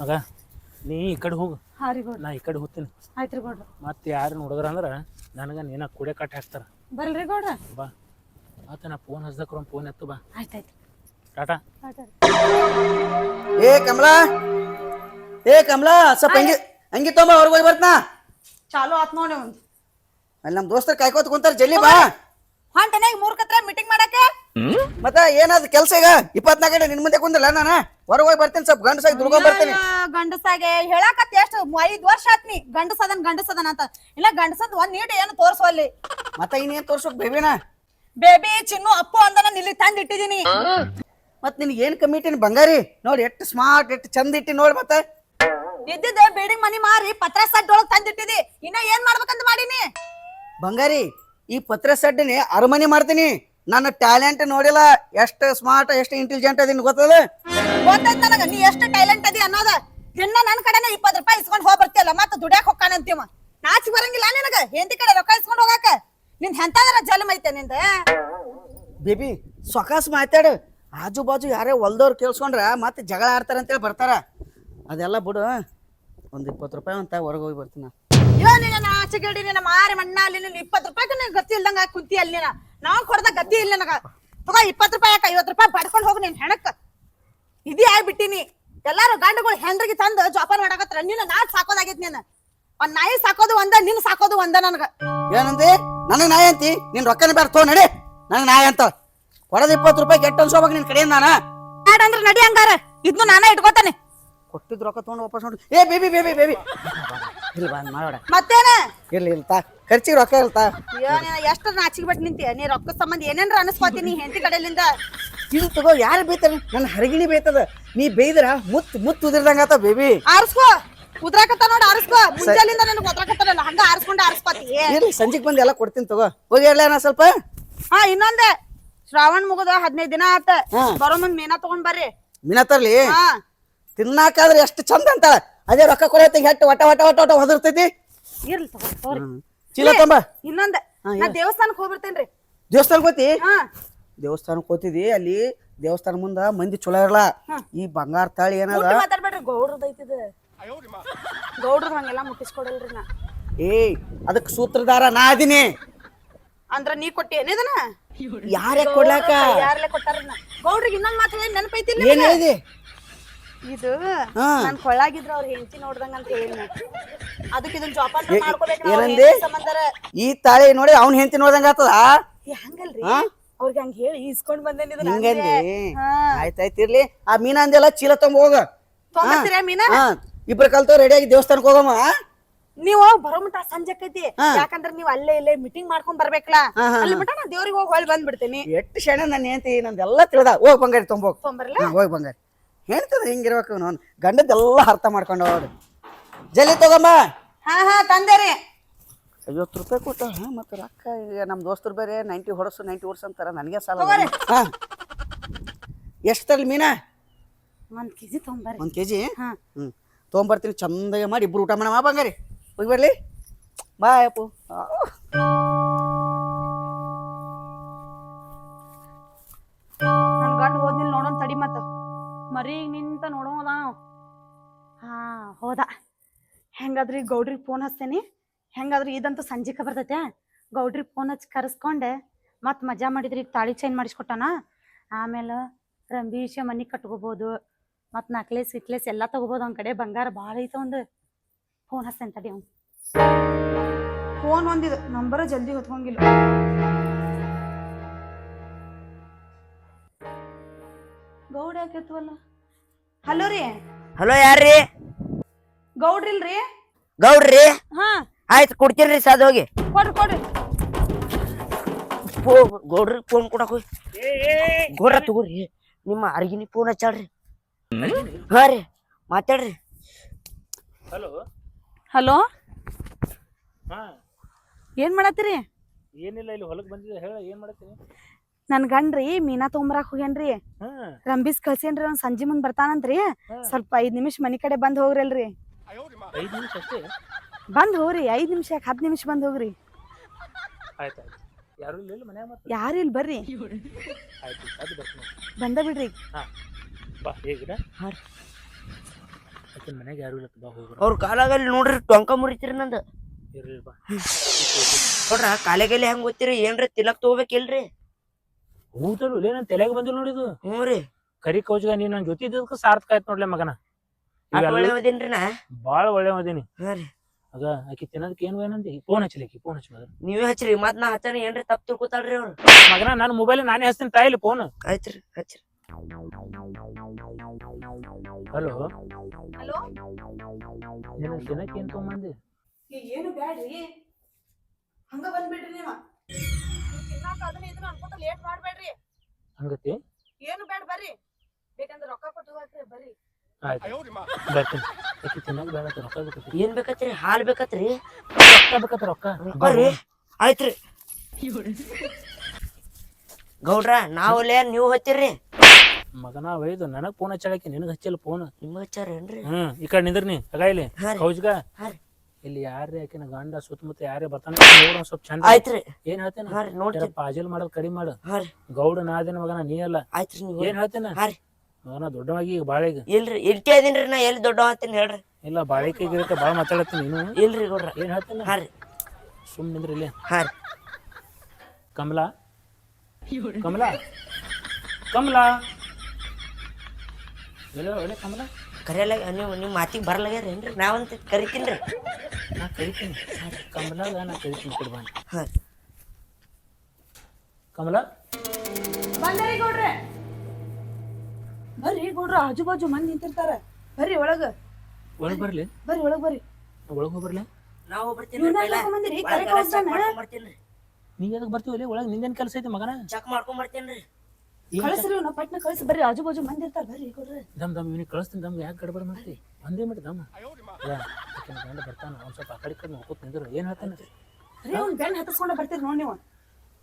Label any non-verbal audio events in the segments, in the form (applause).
ಮಗ ನೀ ಈ ಕಡೆ ಹೋಗು. ಹಾ ರೀ ಗೌಡ್ರ. ನಾ ಈ ಕಡೆ ಹೋಗ್ತೀನಿ. ಆಯ್ತ್ರಿ ಗೌಡ್ರ. ಮತ್ತೆ ಯಾರು ನೋಡಿದ್ರ ಅಂದ್ರೆ ನನಗೆ ನೀನ ಕುಡೆ ಕಟ್ ಹಾಕ್ತಾರ. ಬರ್ರಿ ಗೌಡ್ರ. ಬಾ. ಆತ ನಾ ಫೋನ್ ಹಚ್ದಕ್ರ ಫೋನ್ ಎತ್ತು ಬಾ. ಆಯ್ತಾಯ್ತು. ಟಾಟಾ. ಏ ಕಮಲಾ. ಏ ಕಮಲಾ ಸ್ವಲ್ಪ ಹಂಗೆ ಹಂಗೆ ತೊಂಬ ಅವ್ರಿಗೆ ಹೋಗಿ ಬರ್ತನಾ? ಚಾಲು ಆತ್ ನೋಡಿ ಒಂದು. ಅಲ್ಲಿ ನಮ್ಮ ದೋಸ್ತರು ಕಾಯ್ಕೋತ ಕುಂತಾರ ಜಲ್ಲಿ ಬಾ. ಹೊಂಟನೆ ಈಗ ಮೂರ್ ಕತ್ರ ಮೀಟಿಂಗ್ ಮಾಡಕ್ಕೆ ಮತ್ತ ಏನಾದ್ ಕೆಲ್ಸ ಈಗ? ಇಪ್ಪತ್ನಾಲ್ಕು ಗಂಟೆ ನಿನ್ ಮುಂದೆ ಕುಂದಿಲ್ಲ ನಾನು? ಹೊರಗೆ ಹೋಗಿ ಬರ್ತೀನಿ ಸ್ವಲ್ಪ ಗಂಡಸಾಗಿ ದುಡ್ಕೊಂಡ್ ಬರ್ತೀನಿ. ಗಂಡಸಾಗೆ ಹೇಳಾಕತ್ ಎಷ್ಟು ಐದ್ ವರ್ಷ ಆತ್ನಿ ಗಂಡಸದನ್ ಗಂಡಸದನ್ ಅಂತ. ಇಲ್ಲ ಗಂಡಸದ್ ಒಂದ್ ನೀಡ್ ಏನು ತೋರ್ಸೋಲ್ಲಿ ಮತ್ತ ಇನ್ನೇನ್ ತೋರ್ಸೋಕ್ ಬೇಬಿನ? ಬೇಬಿ ಚಿನ್ನು ಅಪ್ಪು ಅಂದನ ಇಲ್ಲಿ ತಂದ್ ಇಟ್ಟಿದೀನಿ ಮತ್ ನಿನ್ಗೆ ಏನ್ ಕಮಿಟಿನ ಬಂಗಾರಿ? ನೋಡಿ ಎಷ್ಟು ಸ್ಮಾರ್ಟ್ ಎಷ್ಟು ಚಂದ ಇಟ್ಟಿ ನೋಡಿ ಮತ್ತೆ. ಇದ್ದಿದ್ದ ಬಿಲ್ಡಿಂಗ್ ಮನಿ ಮಾರಿ ಪತ್ರ ಸಡ್ ತಂದಿಟ್ಟಿದಿ. ತಂದ್ ಇಟ್ಟಿದಿ ಇನ್ನ ಏನ್ ಮಾಡ್ಬೇಕಂತ ಮಾಡೀನಿ? ಬಂಗಾರಿ ಈ ಪತ್ರ ಸಡ್ಡಿನಿ ಅರಮನೆ ಮಾಡ್ತೀನಿ. ನನ್ನ ಟ್ಯಾಲೆಂಟ್ ನೋಡಿಲ್ಲ ಎಷ್ಟು ಸ್ಮಾರ್ಟ್ ಎಷ್ಟು ಇಂಟೆಲಿಜೆಂಟ್ ಅದೀನಿ ಗೊತ್ತದ? ಗೊತ್ತೈತ್ ನನಗ. ನೀ ಎಷ್ಟು ಟ್ಯಾಲೆಂಟ್ ಅದಿ ಅನ್ನೋದ ದಿನ ನನ್ನ ಕಡೆನ ಇಪ್ಪತ್ತು ರೂಪಾಯಿ ಇಸ್ಕೊಂಡು ಹೋಗ್ ಬರ್ತಿಯಲ್ಲ ದುಡ್ಯಾಕ ದುಡ್ಯಾಕ್ ಹೊಕ್ಕಾನಂತೀವ ನಾಚಿ ಬರಂಗಿಲ್ಲ ನಿನಗ. ಹೆಂಡತಿ ಕಡೆ ರೊಕ್ಕ ಇಸ್ಕೊಂಡು ಹೋಗಾಕ. ನಿನ್ ಹೆಂತಾದ್ರ ಜಲಮ್ ಐತೆ ನಿಂದ ಬೇಬಿ ಸೊಕಾಸ್ ಮಾತಾಡು. ಆಜು ಬಾಜು ಯಾರೇ ಹೊಲ್ದವ್ರು ಕೇಳಿಸ್ಕೊಂಡ್ರ ಮತ್ತೆ ಜಗಳ ಆಡ್ತಾರ ಅಂತೇಳಿ ಬರ್ತಾರ. ಅದೆಲ್ಲ ಬಿಡು ಒಂದು ಇಪ್ಪತ್ತು ರೂಪಾಯಿ ಅಂತ ಹೊರಗೆ ಹೋಗಿ ಬರ್ತೀನಿ ನಾ. ಅಯ್ಯೋ ನಿನ್ನ ನಿನ್ನ ಮಾರಿ ಮಣ್ಣ ಅಲ್ಲಿ ನಿನ್ನ ಇಪ್ಪತ್ ರೂಪಾಯಿ ನಿನ್ ಗತಿ ಇಲ್ದಂಗ ಕುಂತಿ ಅಲ್ಲಿ ನೀನ? ನಾವ್ ಕೊಡ್ದ ಗತಿ ಇಲ್ಲ ನನಗ. ತಗೋ ಇಪ್ಪತ್ ರೂಪಾಯಿ ಯಾಕ ಐವತ್ ರೂಪಾಯಿ ಬಡ್ಕೊಂಡ್ ಹೋಗಿ ನಿನ್ ಹೆಣಕ್. ಇದಿ ಆಗ್ಬಿಟ್ಟಿನಿ. ಎಲ್ಲಾರು ಗಂಡುಗಳು ಹೆಂಡ್ರಿಗೆ ತಂದು ಜೋಪಾನ ಮಾಡಕತ್ರ ನಿನ್ನ ನಾಚ್ ಸಾಕೋದಾಗೈತಿ ನೀನ್. ಒಂದ್ ನಾಯಿ ಸಾಕೋದು ಒಂದ ನಿನ್ ಸಾಕೋದು ಒಂದ ನನಗ. ಏನಂದಿ? ನನಗೆ ನಾಯಿ ಅಂತಿ? ನಿನ್ ರೊಕ್ಕನ ಬೇರೆ ತೋ ನಡಿ. ನನಗೆ ನಾಯಿ ಅಂತ. ಕೊಡದ ಇಪ್ಪತ್ತು ರೂಪಾಯಿ ಕೆಟ್ಟ ಅನ್ಸೋಬೇಕು ನಿನ್ ಕಡೆಯಿಂದ ನಾನು? ಅಂದ್ರ ನಡಿ ಹಂಗಾರ. ಇದ್ನು ನಾನೇ ಇಟ್ಕೋತಾನೆ. ಕೊಟ್ಟಿದ್ ರೊಕ್ಕ ತೊಗೊಂಡು ವಾಪಸ್ ನೋಡಿ. ಏ ಬೇಬಿ ಬೇಬಿ ಬೇಬಿ. ಇಲ್ಲ ಬಾ ಮತ್ತೇನ? ಇಲ್ಲ ಇಲ್ಲ ತಾ. ಖರ್ಚಿಗೆ ರೊಕ್ಕ ಇಲ್ತಾ ಅಯ್ಯೋ ನೀನ್ ಎಷ್ಟು ನಾಚಿಗೆ ಬಿಟ್ಟು ನಿಂತಿ. ನೀ ರೊಕ್ಕ ಸಂಬಂಧ ಏನೇನ್ರ ಅನಸ್ಕೋತೀನಿ ಹೆಂಡತಿ ಕಡೆಲಿಂದ? ಇದು ತಗೋ ಯಾರು ಬೇಯ್ತಾರ ನನ್ನ ಹರಗಿಣಿ ಬೇಯ್ತದ ನೀ ಬೇಯ್ದ್ರ ಮುತ್ ಮುತ್ ಉದಿರ್ದಂಗ ಆತ ಬೇಬಿ. ಆರಿಸ್ಕೋ. ಉದ್ರಾಕತ್ತ ನೋಡಿ ಆರಿಸ್ಕೋ. ಮುಂಜಾಲಿಂದ ನನಗೆ ಉದ್ರಾಕತ್ತಾರಲ್ಲ ಹಂಗ ಆರಿಸ್ಕೊಂಡು ಆರಿಸ್ಕೋತಿ. ಇರ್ಲಿ ಸಂಜೆಗೆ ಬಂದು ಎಲ್ಲ ಕೊಡ್ತೀನಿ ತಗೋ. ಹೋಗಿ ನಾ ಸ್ವಲ್ಪ. ಹಾ ಇನ್ನೊಂದೆ. ಶ್ರಾವಣ ಮುಗದ ಹದಿನೈದ್ ದಿನ ಆತ. ಬರೋ ಮುಂದ್ ಮೀನಾ ತಗೊಂಡ್ ಬರ್ರಿ. ಮೀನಾ ತರ್ಲಿ? ಹಾ. ತಿನ್ನಾಕಾದ್ರೆ ಎಷ್ಟು ಚಂದ ಅಂತಾಳೆ. ಅದೇ ರೊಕ್ಕ ಕೊಡತ್ತೆ ಹೆಟ್ಟು ವಟ ವಟ ವಟ ವಟ ಹೊದರ್ತೈತಿ ಇರ್ಲಿ ತಗೋ ತಗೋರಿ ಚೀಲ ತಂಬ. ಇನ್ನೊಂದೆ ನಾ ದೇವಸ್ಥಾನಕ್ ಹೋಗ್ಬಿಡ್ತೇನ್ರಿ ದೇವಸ್ಥಾನ ಹೋತಿ? ಹಾ. ದೇವಸ್ಥಾನಕ್ಕೆ ಹೋತಿದಿ ಅಲ್ಲಿ ದೇವಸ್ಥಾನ ಮುಂದ ಮಂದಿ ಚಲೋ ಇರಲ್ಲ ಈ ಬಂಗಾರ ತಾಳಿ ಏನದ? ಅದಕ್ ಮಾತಾಡ್ಬೇಡ್ರಿ ಗೌಡ್ರದ್ ಐತಿದ ಗೌಡ್ರದ್ ಹಂಗೆಲ್ಲ ಮುಟ್ಟಿಸ್ಕೊಡಲ್ರಿ ನಾ. ಏಯ್ ಅದಕ್ಕೆ ಸೂತ್ರಧಾರ ನಾ ಅದೀನಿ. ಅಂದ್ರ ನೀ ಕೊಟ್ಟಿ ಏನಿದನ ಯಾರೇ ಕೊಡ್ಲಾಕ? ಯಾರಲ್ಲೇ ಕೊಟ್ಟಾರ ಗೌಡ್ರಿಗೆ ಇನ್ನೊಂದ್ ಮಾತು ನೆನಪೈತಿ ನೆನಪೈತಿಲ್ಲ ಏನ್ ಹೇಳಿದಿ? ಇದು ನಾನು ಕೊಳ್ಳಾಗಿದ್ರ ಅವ್ರ ಹೆಂಡತಿ ನೋಡ್ದಂಗ ಅಂತ ಹೇಳಿ ಅದಕ್ಕೆ ಇದನ್ನ ಜೋಪಾನ ಏ- ಮಾಡ್ಕೋಬೇಕು ಏನಂದಿ? ಸಂಬಂಧರ ಈ ತಾಳಿ ನೋಡಿ ಅವ್ನ ಹೆಂಡತಿ ನೋಡ್ದಂಗ ಆತದ? ಏ, ಹಂಗಲ್ರಿ? ಅವ್ರಿಗೆ ಹಂಗ ಹೇಳಿ ಇಸ್ಕೊಂಡ್ ಬಂದೇನಿ ಇದನ್ನ ಹಿಂಗಂದಿ. ಹಾ. ಆಯ್ತಾಯ್ತು ಇರ್ಲಿ. ಆ ಮೀನಾ ಅಂದೆಲ್ಲ ಚೀಲ ತಗೊಂಡ್ ಹೋಗ. ತೊಗೊಂಬರ್ತೀರಾ ಮೀನಾ? ಹಾ. ಇಬ್ರು ಕಲ್ತವ್ ರೆಡಿಯಾಗಿ ದೇವಸ್ಥಾನಕ್ಕೆ ಹೋಗಮ್ಮ? ನೀವು ಬರೋ ಮಟ ಸಂಜೆ ಆಕೈತಿ ಯಾಕಂದ್ರೆ ಯಾಕಂದ್ರ ನೀವ್ ಅಲ್ಲೇ ಇಲ್ಲೇ ಮೀಟಿಂಗ್ ಮಾಡ್ಕೊಂಡ್ ಬರ್ಬೇಕಲ್ಲ? ಹಾ, ಹಾ, ಅಲ್ಲಿ ಮಟ ನಾ ದೇವ್ರಿಗೆ ಹೋಗಿ ಹೊಳ್ ಬಂದ್ಬಿಡ್ತೀನಿ. ಎಷ್ಟು ಶಣ ನನ್ನ ಹೆಂಡತಿ ನಂದೆಲ್ಲ ತಿಳಿದ. ಹೋಗ್ ಬಂಗಾರಿ ತೊಂಬ ಹೋಗ್. ಹಾ ಹೋಗಿ ಬಂಗಾರಿ. ಹೇಳ್ತದ ಹಿಂಗಿರ್ಬೇಕು ನಾನು ಗಂಡದ್ದೆಲ್ಲ ಅರ್ಥ ಮಾಡ್ಕೊಂಡು ಹೋಗ್ರಿ ಜಲ್ಲಿ ತಗೊಂಬ. ಹಾ ಹಾ ತಂದೇರಿ ಐವತ್ತು ರೂಪಾಯಿ ಕೊಟ್ಟ ಹಾ ಮತ್ತೆ ರೊಕ್ಕ ಈಗ ನಮ್ಮ ದೋಸ್ತರು ಬೇರೆ ನೈಂಟಿ ಹೊಡಸು ನೈಂಟಿ ಹೊಡ್ಸು ಅಂತಾರ ನನಗೆ ಸಾಲ ತಗೋರಿ. ಹಾ. ಎಷ್ಟು ತರ್ಲಿ ಮೀನಾ? ಒಂದ್ ಕೆಜಿ ತೊಂಬರ್ರಿ ಒಂದು ಕೆ ಜಿ ಹಾ. ಹ್ಞೂ ತೊಗೊಂಬರ್ತೀನಿ ಚಂದಾಗೆ ಮಾಡಿ ಇಬ್ರು ಊಟ ಮಾಡಮ್ಮ ಬಂಗಾರಿ. ಹೋಗಿ ಬರಲಿ. ಬಾಯ್ ಅಪ್ಪು. ಆ. ಹೋದ ಹೆಂಗಾದ್ರಿ ಗೌಡ್ರಿಗೆ ಫೋನ್ ಹಚ್ತೇನೆ ಹೆಂಗಾದ್ರಿ ಇದಂತೂ ಸಂಜೆಕ ಬರ್ತೈತೆ? ಗೌಡ್ರಿಗೆ ಫೋನ್ ಹಚ್ಚಿ ಕರೆಸ್ಕೊಂಡೆ. ಮತ್ತೆ ಮಜಾ ಮಾಡಿದ್ರಿ ಈಗ ತಾಳಿ ಚೈನ್ ಮಾಡಿಸ್ಕೊಟ್ಟಾನ? ಆಮೇಲೆ ರಂಬೀಶ ಮನಿ ಕಟ್ಕೋಬೋದು. ಮತ್ತೆ ನಕ್ಲೇಸ್ ಇಕ್ಲೇಸ್ ಎಲ್ಲ ತಗೋಬೋದು. ಅವ್ನ ಕಡೆ ಬಂಗಾರ ಭಾಳ ಐತೆ ಒಂದು. ಫೋನ್ ಹಚ್ತೇನೆ ತಡಿ ಅವ್ನು. ಫೋನ್ ಒಂದಿದು ನಂಬರ ಜಲ್ದಿ ಹೊತ್ಕೊಂಗಿಲ್ಲ. ಗೌಡ ಯಾಕೆ ಹಲೋ ರೀ. ಹಲೋ ಯಾರ್ರಿ? ಗೌಡ್ರಿಲ್ರಿ? ಗೌಡ್ರಿ? ಹಾ. ಆಯ್ತು ಕೊಡ್ತೀನ್ರಿ ಸಾದ್ ಹೋಗಿ. ಕೊಡ್ರಿ ಕೊಡ್ರಿ. ಫೋ ಗೌಡ್ರಿ ಫೋನ್ ಕೊಡಕ್ ಹೋಗಿ. ಗೌಡ್ರ ತಗೋರಿ. ನಿಮ್ಮ ಅರ್ಗಿನಿ ಫೋನ್ ಹಚ್ಚಾಳ್ರಿ. ಹಾ ರೀ ಮಾತಾಡ್ರಿ. ಹಲೋ. ಹಲೋ? ಹಾ. ಏನ್ ಮಾಡತ್ತೀರಿ? ಏನಿಲ್ಲ ಇಲ್ಲಿ ಹೊಲಕ್ ಬಂದಿದ್ದೆ. ಹೇಳ ಏನ್ ಮಾಡತ್ತೀನಿ ನನ್ ಗಂಡ್ರಿ ಮೀನಾ ತೊಗೊಂಬರಾಕ್ ಹೋಗ್ಯಾನ್ರಿ. ಹಾ. ರಂಬಿಸ್ ಕಳ್ಸೇನ್ರಿ ಅವ್ನ್ ಸಂಜೆ ಮುಂದ್ ಬರ್ತಾನಂತ್ರಿ. ಸ್ವಲ್ಪ ಐದ್ ನಿಮಿಷ ಮನಿ ಕಡೆ ಬಂದ್ ಹೋಗ್ರಲ್ರಿ. ಐದು ನಿಮಿಷ ಅಷ್ಟೇ. ಬಂದ್ ಹೋಗ್ರಿ ಐದ್ ನಿಮಿಷ ಯಾಕೆ ಹತ್ತು ನಿಮಿಷ ಬಂದ್ ಹೋಗ್ರಿ. ಆಯ್ತು ಆಯ್ತು. ಯಾರು ಇಲ್ಲ ಮನ್ಯಾಗ ಮತ್ತೆ ಯಾರು ಇಲ್ಲಿ ಬರ್ರಿ. ಆಯ್ತು ಅದು ಬರ್ತೀನಿ. ಬಂದ ಬಿಡ್ರಿ. ಬಾ ಹೇಗಿರ ಹಾಂ ರೀ. ಆಕಿನ ಮನ್ಯಾಗ ಯಾರು ಇಲ್ಲ ಬಾ ಹೋಗ್ರ ಅವ್ರ ಕಾಲಾಗಲ್ಲಿ ನೋಡ್ರಿ ಟೊಂಕ ಮುರಿತೀರಿ ನಂದು. ಇರ್ಲಿ ಬಾ. ನೋಡ್ರ ಕಾಲಾಗಲ್ಲಿ ಹೆಂಗ್ ಗೊತ್ತೀರಿ ಏನ್ರಿ ತಿಲಕ್ ತಗೋಬೇಕಿಲ್ರಿ? ಹೌದಲ್ಲ ಲೇ ನನ್ನ ತಲೆಗೆ ಬಂದಿಲ್ಲ ನೋಡಿದು ಹ್ಞೂ ರೀ. ಕರಿ ಕೌಜ್ಗ ನೀನು ನನ್ನ ಜೊತೆ ಇದ್ದದಕ್ಕೆ ಸಾರ್ಥಕ ಆಯ್ತು ನೋಡ್ಲೆ ಮಗನ. ಬಾಳ ಒಳ್ಳೆ ಓದಿನಿ ಆಗ ಆಕಿ ತಿನ್ನೋದಕ್ಕೆ ಏನು ಏನಂದಿ ಫೋನ್ ಹಚ್ಚಲಿಕ್ಕೆ ಫೋನ್ ಹಚ್ಚ ನೀವೇ ಹಚ್ಚ್ರಿ ಮತ್ ನಾ ಹಚ್ಚಾನ ಏನ್ರಿ ತಪ್ಪ ತಿಳ್ಕೊತಾಳ್ರಿ ಅವ್ರು. ಮಗನ ನನ್ನ ಮೊಬೈಲ್ ನಾನೇ ಹಚ್ತೀನಿ ತಾಯಿಲಿ ಫೋನ್ ಆಯ್ತ್ರಿ ಹಚ್ಚ್ರಿ ಹಲೋ ಹಲೋ ನಿನಗೆ ದಿನಕ್ಕೆ ಏನು ತೊಗೊಂಬಂದಿ? ಏನು ಬ್ಯಾಡ್ರಿ? ಹಂಗ ಬಂದ್ಬಿಡ್ರಿ ನೀವ. ತಿನ್ನಾಕ ಅದನ್ನ ಇದನ್ನ ಅನ್ಕೋತ ಲೇಟ್ ಮಾಡ್ಬೇಡ್ರಿ. ಹಂಗತಿ? ಏನು ಬ್ಯಾಡ ಬರ್ರಿ. ಬೇಕಂದ್ರೆ ರೊಕ್ಕ ಕೊಟ್ಟು ಹೋಗ್ರಿ ಬರ್ರಿ. ಆಯ್ತು. ಬರ್ತೀನಿ. ಆಕಿ ತಿನ್ನೋದು ಬೇಡ ರೊಕ್ಕ ಬೇಕತ್ರಿ? ಏನ್ ಬೇಕತ್ರಿ? ಹಾಲ್ ಬೇಕತ್ರಿ? ರೊಕ್ಕ ಬೇಕತ್ತ ರೊಕ್ಕ. ರೊಕ್ಕ ಆಯ್ತ್ರಿ. ಗೌಡ್ರ ನಾವಲ್ಲೇ ನೀವು ಹಚ್ಚಿರ್ರಿ. ಮಗನ ಒಯ್ದು ನನಗ್ ಫೋನ್ ಹಚ್ಚಾಕಿ ನಿನಗ್ ಹಚ್ಚಿಲ್ಲ ಫೋನ್ ನಿಮ್ಗೆ ಹಚ್ಚಾರೇನ್ರಿ ಹ್ಮ್ ಈ ಕಡೆ ನಿಂದ್ರಿ ಆಗ ಇಲ್ಲಿ ಹಾ ರೀ. ಕೌಜ್ಗ. ಹಾ ರೀ. ಇಲ್ಲಿ ಯಾರೇ ಆಕಿನ ಗಂಡ ಸುತ್ತಮುತ್ತ ಯಾರೇ ಬರ್ತಾನೆ? ನೋಡ ಸ್ವಲ್ಪ ಚಂದ ಆಯ್ತ್ರಿ. ಏನ್ ಹೇಳ್ತೇನೆ? ಹಾ ರೀ ಪಾಜಲ್ ಮಾಡೋದ್ ಕಡಿಮೆ ಮಾಡು. ಹಾ ರೀ. ಗೌಡ ನಾದಿನ ಮಗನ ನೀ ಅಲ್ಲ. ಆಯ್ತ್ರಿ ನೀವು ಏನ್ ಹೇಳ್ತೇನೆ? ಹಾ ರೀ. ಮಗನ ದೊಡ್ಡವಾಗಿ ಈಗ ಬಾಳೆಗ ಇಲ್ರಿ ಇಲ್ಟಿ ಅದೀನ್ರಿ ನಾ ಎಲ್ಲಿ ದೊಡ್ಡ ಹತ್ತೀನಿ ಹೇಳ್ರಿ. ಇಲ್ಲ ಬಾಳೆಕಾಯಿ ಗಿಡಕ್ಕೆ ಭಾಳ ಮಾತಾಡತ್ತೀನಿ ನೀನು. ಇಲ್ರಿ ಗೌಡ್ರ. ಏನು ಹೇಳ್ತೀನಿ? ಹಾ ರೀ. ಸುಮ್ ನಿಂದ್ರಿ ಇಲ್ಲಿ. ಹಾ ರೀ. ಕಮಲ? ಕಮಲ? ಕಮಲಾ? ಎಲ್ಲೋ ಒಳ್ಳೆ ಕಮಲ? ಕರೆಯಲ್ಲ ನೀವು ನಿಮ್ಮ ಮಾತಿಗೆ ಬರ್ಲಾಗ್ಯಾರೇನ್ರಿ ನಾವಂತ ಕರಿತೀನಿ ರೀ. ನಾ ಕರಿತೀನಿ. ಕಮಲಾಗ ನಾ ಕರಿತೀನಿ ಕೊಡ ಬಾ ಹಾಂ ಕಮಲಾ? ಬಂದರಿ ಗೌಡ್ರೆ. ಬರ್ರಿ ಗೌಡ್ರ ಆಜು ಬಾಜು ಮಂದಿ ನಿಂತಿರ್ತಾರ. ಬರ್ರಿ ಒಳಗ. ಒಳಗ್ ಬರ್ಲಿ. ಬರ್ರಿ ಒಳಗ್ ಬರ್ರಿ. ಒಳಗ್ ಹೋಗ್ಬರ್ಲ? ಬರ್ಲಿ ನಾವು ಬರ್ತೀನಿ ಇವ್ನ ಕರ್ಕೊಂಬಂದಿರಿ, ಕರೆ ಕಳ್ಸ್ತಾನ? ಬರ್ತೀನಿ. ನೀ ಎದಕ್ ಬರ್ತೀವಿ ಒಳಗ್ ನಿಂದೇನ್ ಕೆಲಸ ಐತಿ ಮಗನ? ಚೆಕ್ ಮಾಡ್ಕೊಂಡ್ ಬರ್ತೀನಿ ಕಳಿಸ್ರಿ ಇವ್ನ ಪಟ್ನ ಕಳಿಸಿ. ಬರ್ರಿ ಆಜು ಬಾಜು ಮಂದಿ ಇರ್ತಾರ. ಬರ್ರಿ ಗೌಡ್ರೆ. ದಮ್ ದಮ್ ಇವ್ನಿಗೆ ಕಳಿಸ್ತೀನಿ ದಮ್. ಯಾಕೆ ಗಡ್ಬಡ ಮಾಡ್ತಿ? ಒಂದೇ ಮಾಡಿ ದಮ್. ಗಂಡ ಬರ್ತಾನ ಒಂದ್ ಸ್ವಲ್ಪ ಆ ಕಡೆ ಈ ಕಡೆ ನೋಡ್ಕೊತ ನಿಂದ್ರು. ಏನ್ ಹೇಳ್ತಾನೆ? ರೀ ಅವ್ನ ಬೆಣ್ಣ ಹತ್ತಿಸ್ಕೊಂಡ ಬರ್ತೀರಿ ನೋಡಿ ನೀವು.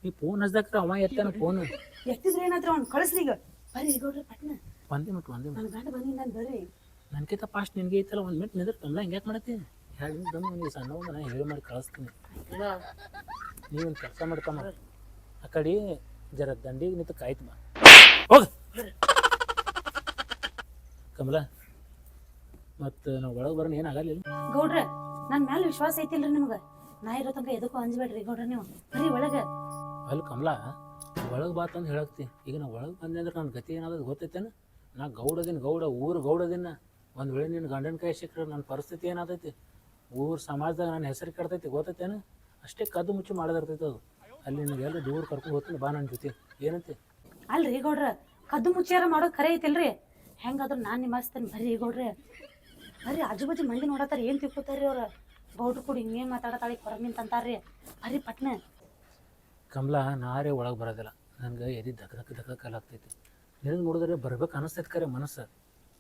ಈ ಫೋನ್ ಹಚ್ದಾಕ್ರ ಅವ ಎತ್ತಾನ ಫೋನ್ ಎತ್ತಿದ್ರೆ ಏನಾದ್ರಿ ಅವ್ನ? ಕಳಿಸ್ರಿ ಈಗ. ಬರ್ರಿ ಗೌಡ್ರೆ ಪಟ್ನ. ಒಂದೇ ಮಿನಿಟ್ ಒಂದೇ ಮಿನಿಟ್. ನನ್ನ ಗಂಡ ಬರ್ರಿ. ನನ್ಕಿಂತ ಫಾಸ್ಟ್ ನಿನ್ಗೆ ಐತಲ್ಲ ಒಂದು ಮಿನಿಟ್ ನಿಂದ್ರ ಕಮಲ ಹಿಂಗ್ಯಾಕ್ ಮಾಡತ್ತಿ? ಎರಡು ನಿಮಿಷ ಬಂದು ನೀವು ಸಣ್ಣ ನಾ ಹೇಳಿ ಮಾಡಿ ಕಳಿಸ್ತೀನಿ? ನೀವು ಒಂದು ಕೆಲಸ ಮಾಡ್ಕಮ್ಮ ಆ ಕಡೆ ಜರ ದಂಡಿಗೆ ನಿಂತು ಕಾಯ್ತು ಬಾ. ಹೋಗ. ಕಮಲ ಮತ್ತು ನಾವು ಒಳಗೆ ಬರೋಣ ಏನಾಗಲಿಲ್ಲ ಗೌಡ್ರ ನನ್ನ ಮ್ಯಾಲೆ ವಿಶ್ವಾಸ ಐತಿಲ್ರಿ ನಿಮ್ಗೆ. ನಾ ಇರೋ ತನಕ ಎದಕ್ಕೂ ಅಂಜಬೇಡ್ರಿ ಗೌಡ್ರ ನೀವು. ಬರೀ ಒಳಗ. ಅಲ್ಲಿ ಕಮಲ ಒಳಗೆ ಬಾತು ಅಂತ ಹೇಳಕ್ತಿ. ಈಗ ನಾವು ಒಳಗೆ ಬಂದೆ ಅಂದ್ರೆ ನನ್ನ ಗತಿ ಏನಾದ್ರು ಗೊತ್ತೈತೇನ? ನಾ ಗೌಡದಿನ ಗೌಡ ಊರು ಗೌಡದಿನ ಒಂದು ವೇಳೆ ನಿನ್ನ ಗಂಡನ ಕೈ ಸಿಕ್ಕರೆ ನನ್ನ ಪರಿಸ್ಥಿತಿ ಏನಾದೈತಿ ಊರು ಸಮಾಜದಾಗ ನನ್ನ ಹೆಸರು ಕೆಡ್ತೈತಿ ಗೊತ್ತೈತೇನು? ಅಷ್ಟೇ ಕದ್ದು ಮುಚ್ಚಿ ಮಾಡೋದಿರ್ತೈತೆ ಅದು. ಅಲ್ಲಿ ನಿನಗೆಲ್ಲ ದೂರ ಕರ್ಕೊಂಡು ಹೋಗ್ತೀನಿ ಬಾ ನನ್ನ ಜೊತೆ. ಏನಂತೆ? ಅಲ್ರಿ ಗೌಡ್ರ ಕದ್ದು ಮುಚ್ಚಾರ ಮಾಡೋದು ಖರೆ ಐತಿಲ್ರಿ? ಹೆಂಗಾದ್ರೂ ನಾನು ನಿಮಾಸ್ತೇನೆ ಬರ್ರಿ ಗೌಡ್ರೆ. ಬರ್ರಿ ಆಜು ಬಾಜು ಮಂದಿ ನೋಡತ್ತಾರ ಏನು ತಿಳ್ಕೊತಾರ್ರಿ ಅವ್ರ? ಗೌಡ್ರು ಕೂಡ ಹಿಂಗೇನು ಮಾತಾಡತಾಳಿ ಕೊರಮಿಂತ ಅಂತಾರ್ರಿ. ಬರ್ರಿ ಪಟ್ನೆ. ಕಮಲಾ ನಾರೇ ಒಳಗೆ ಬರೋದಿಲ್ಲ. ನನಗೆ ಎದಿ ದಕ್ ದಕ್ ದಕ್ಕ ಕಲಾಗ್ತೈತಿ. ನಿನಗೆ ನೋಡಿದ್ರೆ ಬರ್ಬೇಕು ಅನಿಸ್ತೈತೆ ಕರೆ ಮನಸ್ಸು.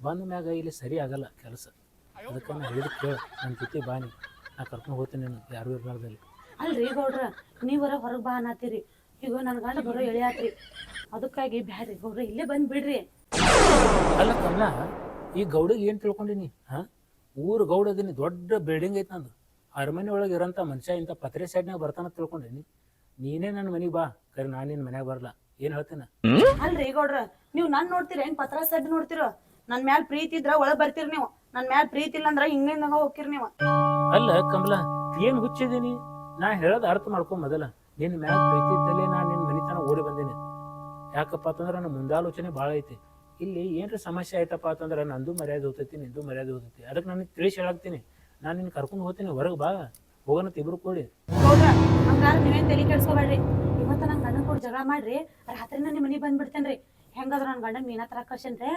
ಬಂದ ಮ್ಯಾಗ ಇಲ್ಲಿ ಸರಿ ಆಗಲ್ಲ ಕೆಲಸ. ಅದಕ್ಕೆ ನಾನು ಹೇಳಿದ ಕೇಳು ನನ್ನ ಜೊತೆ ಬಾನಿ ನಾ ಕರ್ಕೊಂಡು ಹೋಗ್ತೀನಿ ನೀನು ಯಾರು ಇರಲಾರ್ದಲ್ಲಿ. ಅಲ್ರಿ ಗೌಡ್ರ ನೀವರ ಹೊರಗೆ ಬಾ ಅನ್ನತ್ತೀರಿ ಈಗ ನನ್ನ ಗಂಡ ಬರೋ ಎಳೆಯಾತ್ರಿ. ಅದಕ್ಕಾಗಿ ಬ್ಯಾಡ್ರಿ ಗೌಡ್ರ ಇಲ್ಲೇ ಬಂದು ಬಿಡ್ರಿ. ಅಲ್ಲ ಕಮಲ ಈ ಗೌಡಿಗೆ ಏನು ತಿಳ್ಕೊಂಡಿನಿ? ಹಾಂ? ಊರು ಗೌಡ ಅದೀನಿ ದೊಡ್ಡ ಬಿಲ್ಡಿಂಗ್ ಐತೆ ನಂದು. ಅರಮನೆ ಒಳಗೆ ಇರೋಂಥ ಮನುಷ್ಯ ಇಂಥ ಪತ್ರೆ ಸೈಡ್ನಾಗ ಬರ್ತಾನ ತಿಳ್ಕೊಂಡಿನಿ. ನೀನೇ ನನ್ನ ಮನೆಗೆ ಬಾ. ಕರೆ ನಾನು ನಿನ್ನ ಮನೆಗೆ ಬರಲ್ಲ ಏನು ಹೇಳ್ತೇನೆ? ಅಲ್ರಿ ಗೌಡ್ರ ನೀವ್ ನನ್ ನೋಡ್ತೀರ ಏನ್ ಪತ್ರ ಸಡ್ ನೋಡ್ತೀರ? ನನ್ ಮ್ಯಾಲ್ ಪ್ರೀತಿ ಇದ್ರ ಒಳಗ್ ಬರ್ತೀರಿ ನೀವು. ನನ್ ಮ್ಯಾಲ್ ಪ್ರೀತಿ ಇಲ್ಲ ಅಂದ್ರ ಹಿಂಗಿಂದಾಗ ಹೋಗ್ತೀರಿ ನೀವು. ಅಲ್ಲ ಕಮಲ ಏನ್ ಹುಚ್ಚಿದೀನಿ ನಾ ಹೇಳೋದ್ ಅರ್ಥ ಮಾಡ್ಕೊ ಮೊದಲ. ನಿನ್ನ ಮ್ಯಾಲ್ ಪ್ರೀತಿ ಇದ್ದಲ್ಲೇ ನಾ ನಿನ್ ಮನಿತನ ಓಡಿ ಬಂದೇನೆ. ಯಾಕಪ್ಪ ಅಂತಂದ್ರ ನನ್ ಮುಂದಾಲೋಚನೆ ಭಾಳ ಐತಿ. ಇಲ್ಲಿ ಏನ್ರ ಸಮಸ್ಯೆ ಆಯ್ತಪ್ಪ ಅಂತಂದ್ರ ನಂದು ಮರ್ಯಾದೆ ಹೋಗ್ತೈತಿ ನಿಂದು ಮರ್ಯಾದೆ ಹೋಗ್ತೈತಿ. ಅದಕ್ಕೆ ನನಗೆ ತಿಳಿಸಿ ಹೇಳಾಕ್ತೀನಿ. ನಾನು ನಿನ್ನ ಕರ್ಕೊಂಡು ಹೋಗ್ತೀನಿ ಹೊರಗೆ ಬಾ. ಹೋಗೋಣ ಇಬ್ರು ಕೂಡಿ. ಹಂಗಾರ ನೀವೇನ್ ತಲೆ ಕೆಡ್ಸ್ಕೊಬೇಡ್ರಿ ಇವತ್ತ ನನ್ ಗಂಡನ್ ಕೂಡ ಜಗಳ ಮಾಡ್ರಿ ರಾತ್ರಿನ ನಿಮ್ಮ ಮನೆಗೆ ಬಂದ್ಬಿಡ್ತೇನ್ರಿ. ಹೆಂಗಾದ್ರು ನನ್ನ ಗಂಡನ ಮೀನಾ ತರ ಕಳ್ಸೇನ್ರಿ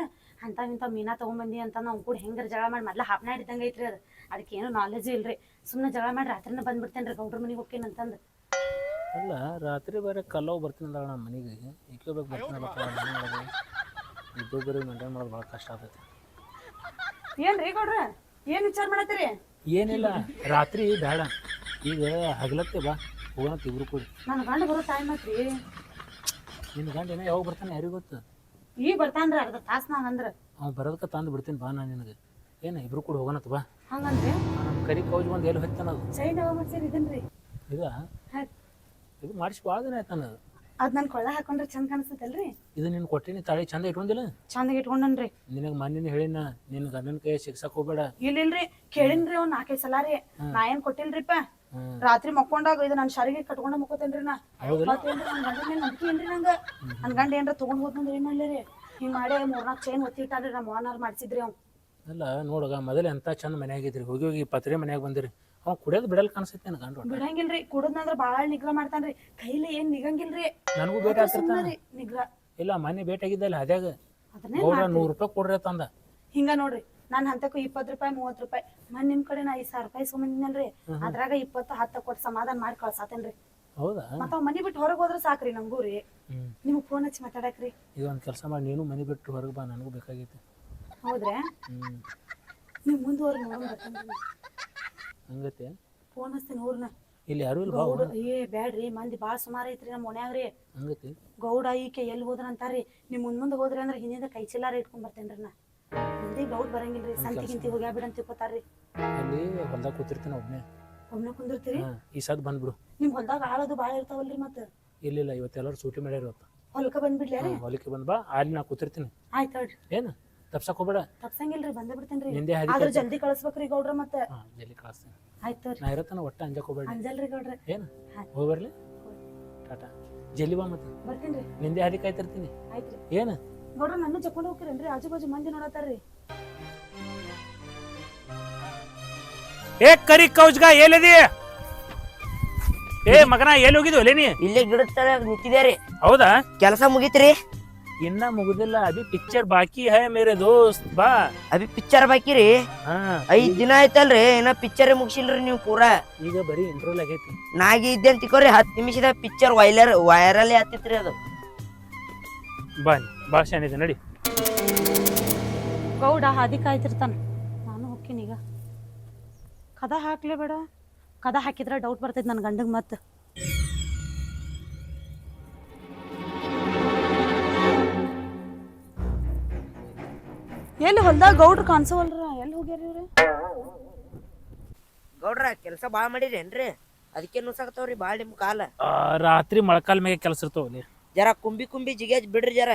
ಅಂತ ನಿಂತ ಮೀನಾ ತೊಗೊಂಬಂದಿ ಅಂತ ನಾವು ಕೂಡ ಹೆಂಗಾರ ಜಗಳ ಮಾಡಿ ಮೊದ್ಲ ಹಾಪ್ನ ಹಿಡಿದಂಗ ಐತ್ರಿ ಅದು. ಅದಕ್ಕೆ ಏನು ನಾಲೆಜ್ ಇಲ್ರಿ. ಸುಮ್ಮನೆ ಜಗಳ ಮಾಡಿ ರಾತ್ರಿನ ಬಂದ್ಬಿಡ್ತೇನ್ರಿ ಗೌಡ್ರ ಮನೆಗೆ ಹೋಗ್ತೀನಿ ಅಂತಂದ್. ಅಲ್ಲ ರಾತ್ರಿ ಬೇರೆ ಕಲ್ಲೋ ಬರ್ತೀನಿ ಅಂದಾಳ ನಮ್ಮ ಮನೆಗೆ. ಇಕ್ಕೋಬೇಕು ಬರ್ತೀನಿ ಇಬ್ಬೊಬ್ಬರಿಗೆ ಮೇಂಟೈನ್ ಮಾಡೋದು? ಭಾಳ ಕಷ್ಟ ಆಗ್ತೈತಿ ಏನ್ರಿ ಗೌಡ್ರ? ಏನ್ ವಿಚಾರ ಮಾಡತ್ತೀರಿ? ಏನಿಲ್ಲ ರಾತ್ರಿ ಬೇಡ. ಈಗ ಹಗಲತ್ತೆ ಬಾ. ಹೋಗೋಣ ಇಬ್ರು ಕೂಡಿ. ನನ್ನ ಗಂಡ ಬರೋ ಟೈಮ್ ಐತ್ರಿ ನಿನ್ನ ಗಂಡ ಏನೋ ಯಾವಾಗ ಬರ್ತಾನೆ ಯಾರಿಗೂ ಗೊತ್ತು? ಈಗ ಬರ್ತಾನ್ರಿ ಅರ್ಧ ತಾಸು ನಾನು ಅಂದ್ರೆ. ಅವ್ನು ಬರೋದಕ್ಕೆ ತಂದು ಬಿಡ್ತೀನಿ ಬಾ ನಾನು ನಿನಗೆ. ಏನು ಇಬ್ರು ಕೂಡ ಹೋಗೋಣ ಬಾ. ಹಂಗಂದ್ರೆ? ಕರಿ ಕೌಜ್ ಬಂದು ಎಲ್ಲಿ ಹೋಗ್ತಾನ ಅದು? ಚೈನ್ ಯಾವಾಗ ಇದನ್ರಿ. ಇದ? ಹಾಕ್. ಇದು ಮಾಡಿಸಿ ಭಾಳ ದಿನ ಆಯ್ತು ಅದು. ನನ್ ಕೊಳ್ಳ ಹಾಕೊಂಡ್ರೆ ಚಂದ ಕಾಣಿಸ್ತದಲ್ರಿ. ಇದು ನಿನ್ನ ಕೊಟ್ಟಿನಿ ತಾಳಿ ಚಂದ ಇಟ್ಕೊಂಡಿಲ್ಲ? ಚಂದಾಗ ಇಟ್ಕೊಂಡನ್ರಿ. ನಿನಗೆ ಮನ್ನಿನ ಹೇಳಿನ ನಿನ್ನ ಗಂಡನ ಕೈ ಸಿಗ್ಸಕ್ ಹೋಗ್ಬೇಡ. ಇಲ್ಲ ಇಲ್ರಿ ಕೇಳಿನ್ರಿ ಅವ್ನು ನಾಲ್ಕೈದು ಸಲ ರೀ ನಾ ಏನ್ ಕೊಟ್ಟಿಲ್ರಿಪ್ಪ. ರಾತ್ರಿ ಮಕ್ಕೊಂಡಾಗ ಇದು ನನ್ ಶಾರಿಗೆ ಕಟ್ಕೊಂಡ ಮಕ್ಕೋತೇನ್ರಿ ನಾ. ಹೌದಲ್ಲ? ಮತ್ತೇನ್ರಿ ನನ್ ಗಂಡ ಮೇಲೆ ನಂಬಿಕೆ ಇಲ್ರಿ ನಂಗ? ನನ್ ಗಂಡ ಏನ್ರ ತಗೊಂಡ್ ಹೋದ್ನಂದ್ರ ಏನ್ ಮಾಡ್ಲಿ ಹಿಂಗ್ ಮಾಡಿ ಮೂರ್ನಾಲ್ಕು ಚೈನ್ ಒತ್ತಿ ಇಟ್ಟಾರ್ರಿ ನಮ್ಮ ಓನರ್ ಮಾಡ್ಸಿದ್ರಿ ಅವ್. ಅಲ್ಲ ನೋಡಗ ಮೊದಲು ಎಂತ ಚಂದ ಮನ್ಯಾಗಿದ್ರಿ? ಹೋಗಿ ಹೋಗಿ ಪತ್ರೆ ಮನ್ಯಾಗ ಬಂದಿರಿ. ಅವ ಕುಡಿಯೋದು ಬಿಡಲ್ ಕಾಣಿಸುತ್ತೆ ನನ್ನ ಗಂಡ. ಬಿಡಂಗಿಲ್ರಿ ಕುಡದ್ನಂದ್ರ ಬಾಳ ನಿಗ್ರಹ ಮಾಡ್ತಾನ್ರಿ. ಕೈಲಿ ಏನ್ ನಿಗಂಗಿಲ್ರಿ? ನನಗೂ ಭೇಟಿ ಆಗ್ತಿರ್ತಾನ? ನಿಗ್ರಹ. ಇಲ್ಲ ಮನೆ ಭೇಟಿ ಆಗಿದ್ದಲ್ಲ ಅದ್ಯಾಗ ಗೌಡ ನೂರು ರೂಪಾಯಿ ಕೊಡ್ರಿ ತಂದ ಹಿಂಗ ನೋಡ್ರಿ ನಾನ್ ಹಂತಕ್ಕೂ ಇಪ್ಪತ್ ರೂಪಾಯಿ ಮೂವತ್ ರೂಪಾಯಿ. ಮನ್ ನಿಮ್ ಕಡೆ ನಾ ಐದ್ ಸಾವಿರ ರೂಪಾಯಿ ಸುಮ್ಮನೆ ಅದ್ರಾಗ ಇಪ್ಪತ್ತು ಹತ್ತ ಕೊಟ್ಟು ಸಮಾಧಾನ ಮಾಡಿ ಕಳ್ಸಾತೇನ್ರಿ. ಹೌದಾ? ಮತ್ತ ಅವ್ ಮನಿ ಬಿಟ್ಟು ಹೊರಗ್ ಹೋದ್ರ ಸಾಕ್ರಿ ರೀ. ನಿಮ್ಗೆ ನಿಮ್ಗ್ ಫೋನ್ ಹಚ್ಚಿ ಮಾತಾಡಕ್ರಿ. ಒಂದ್ ಕೆಲಸ ಮಾಡಿ ನೀನು ಮನಿ ಬಿಟ್ಟು ಹೊರಗೆ ಬಾ ನನಗೂ ಬೇಕಾಗೈತಿ. ಹೌದ್ರಾ? ಹ್ಮ್. ನೀವ್ ಮುಂದುವರಿ ಹಂಗತಿ ಫೋನ್ ಹಚ್ತೀನಿ ಊರ್ನ ಇಲ್ಲಿ ಯಾರು ಇಲ್ಲ ಬಾ ಗೌಡ ಏ ಬ್ಯಾಡ್ರಿ ಮಂದಿ ಬಾಳ ಸುಮಾರು ಐತ್ರಿ ನಮ್ಮ ಮನ್ಯಾಗ್ರಿ. ಹಂಗತಿ ಗೌಡ ಈಕೆ ಎಲ್ಲಿ ಹೋದ್ರ ಅಂತಾರ್ರಿ ನೀವ್ ಮುಂದ್ ಮುಂದ್ ಹೋದ್ರಿ ಅಂದ್ರ ಹಿಂದಿಂದ ಕೈ ಚಿಲ್ಲಾರ ಇಟ್ಕೊಂಡ್ ಬರ್ತೇನ್ರಿ ನಾ. ಮಂದಿ ಗೌಡ್ ಬರಂಗಿಲ್ರಿ ಸಂತಿ ಗಿಂತಿ ಹೋಗ್ಯಾ ಬಿಡ ಅಂತ ತಿಳ್ಕೊತಾರ್ರಿ. ಅಲ್ಲಿ ಹೊಲ್ದಾಗ ಕೂತಿರ್ತೀನಿ ಒಬ್ಬನೇ ಒಬ್ನ ಕುಂದಿರ್ತೀರಿ? ಈ ಸದ್ ಬಂದ್ಬಿಡು ನಿಮ್ ಹೊಲ್ದಾಗ ಆಳದು ಬಾಳ ಇರ್ತಾವಲ್ರಿ ಮತ್ತ? ಇಲ್ಲಿಲ್ಲ ಇವತ್ತೆಲ್ಲರೂ ಸೂಟಿ ಮಾಡ್ಯಾರ ಇವತ್ತು. ಹೊಲಕ್ಕ ಬಂದ್ಬಿಡ್ಲಿ ಹಾ, ಹೊಲಕ್ಕೆ ಬಂದ್ ಬಾ ಅಲ್ಲಿ ನಾ ಕೂತಿರ್ತೀನಿ. ಆಯ್ತ್ ಹೇಳ್ರಿ ಏನು? ತಪ್ಸಕ್ ಹೋಗ್ಬೇಡ. ತಪ್ಸಂಗಿಲ್ರಿ ಬಂದ ಬಿಡ್ತೇನ್ರಿ. ನಿಂದೆ ಹಾದಿ ಆದ್ರ ಜಲ್ದಿ ಕಳಿಸ್ಬೇಕ್ರಿ ಗೌಡ್ರ ಮತ್ತ. ಹಾಂ ಜಲ್ಲಿ ಕಳಿಸ್ತೀನಿ. ಆಯ್ತ್ ನಾ ಇರತ್ತನ ಒಟ್ಟ ಅಂಜಕ್ ಹೋಗ್ಬೇಡ ಅಂಜಲ್ರಿ ಗೌಡ್ರ. ಏನು? ಹಾ. ಹೋಗಿ ಬರ್ಲಿ? ಟಾಟಾ. ಜಲ್ಲಿ ಬಾ ಮತ್ತೆ. ಬರ್ತೀನ್ರಿ ನಿಂದೆ ಹಾದಿ ಕಾಯ್ತಿರ್ತೀನಿ. ಆಯ್ತ್ರಿ ಏನು? ಗೌಡ್ರ ನನ್ನ ಜಕ್ಕೊಂಡು ಹೋಗ್ತೀರೇನ್ರಿ? ಆಜು ಬಾಜು ಮಂದಿ ನೋಡತ್ತಾರ್ರಿ. ಏ ಕರಿ ಕೌಜ್ಗ ಎಲ್ಲಿದಿ? ಏ ಮಗನ ಎಲ್ಲಿ ಹೋಗಿದ್ವು ಅಲ್ಲೇ ನೀ ಇಲ್ಲೇ ಗಿಡದ ತಳ ನಿಂತಿದ್ಯಾರಿ. ಹೌದಾ? ಕೆಲಸ ಮುಗಿತ್ರಿ? ಇನ್ನ ಮುಗುದಿಲ್ಲ ಅಭಿ ಪಿಕ್ಚರ್ ಬಾಕಿ ಹೈ ಮೇರೆ ದೋಸ್ತ್ ಬಾ. ಅಭಿ ಪಿಕ್ಚರ್ ಬಾಕಿರಿ? ಹಾ. ಐದ್ ದಿನ ಆಯ್ತಲ್ರಿ ಇನ್ನ ಪಿಕ್ಚರ್ ಮುಗಿಸಿಲ್ರಿ ನೀವು ಪೂರಾ. ಈಗ ಬರೀ ಇಂಟ್ರೋಲ್ ಆಗೈತಿ. ನಾಗಿ ಇದ್ದೆ ಅಂತ ತಿಳ್ಕೊರಿ ಹತ್ತು ನಿಮಿಷದ ಪಿಕ್ಚರ್ ವೈಲರ್ ವೈರಲ್ ಆತಿತ್ರಿ ಅದು. ಬಾ ಬಾ ಶಾನಿದೆ ನಡಿ. ಗೌಡ ಹಾದಿ ಕಾಯ್ತಿರ್ತಾನ. ನಾನು ಹೋಗ್ತೀನಿ ಈಗ. ಕದ ಹಾಕ್ಲೇ ಬೇಡ. ಕದ ಹಾಕಿದ್ರೆ ಡೌಟ್ ಬರ್ತೈತೆ ನನ್ನ ಗಂಡಗ್ ಮತ್ತೆ. ಎಲ್ಲಿ ಹೊಲ್ದಾಗ ಗೌಡ್ರು ಕಾಣಿಸೋವಲ್ರ? ಎಲ್ಲಿ ಹೋಗ್ಯಾರ ಇವ್ರು? ಗೌಡ್ರ ಕೆಲಸ ಭಾಳ ಮಾಡಿರೇನ್ರಿ? ಅದಕ್ಕೆ ನುಸಾಕತ್ತವ್ರಿ ಭಾಳ ನಿಮ್ಮ ಕಾಲ. ರಾತ್ರಿ ಮೊಳಕಾಲ್ ಮೇಲೆ ಕೆಲಸ ಇರ್ತಾವಲ್ಲಿ ಜರ ಕುಂಬಿ ಕುಂಬಿ ಜಿಗೇಜ್ ಬಿಡ್ರಿ ಜರ.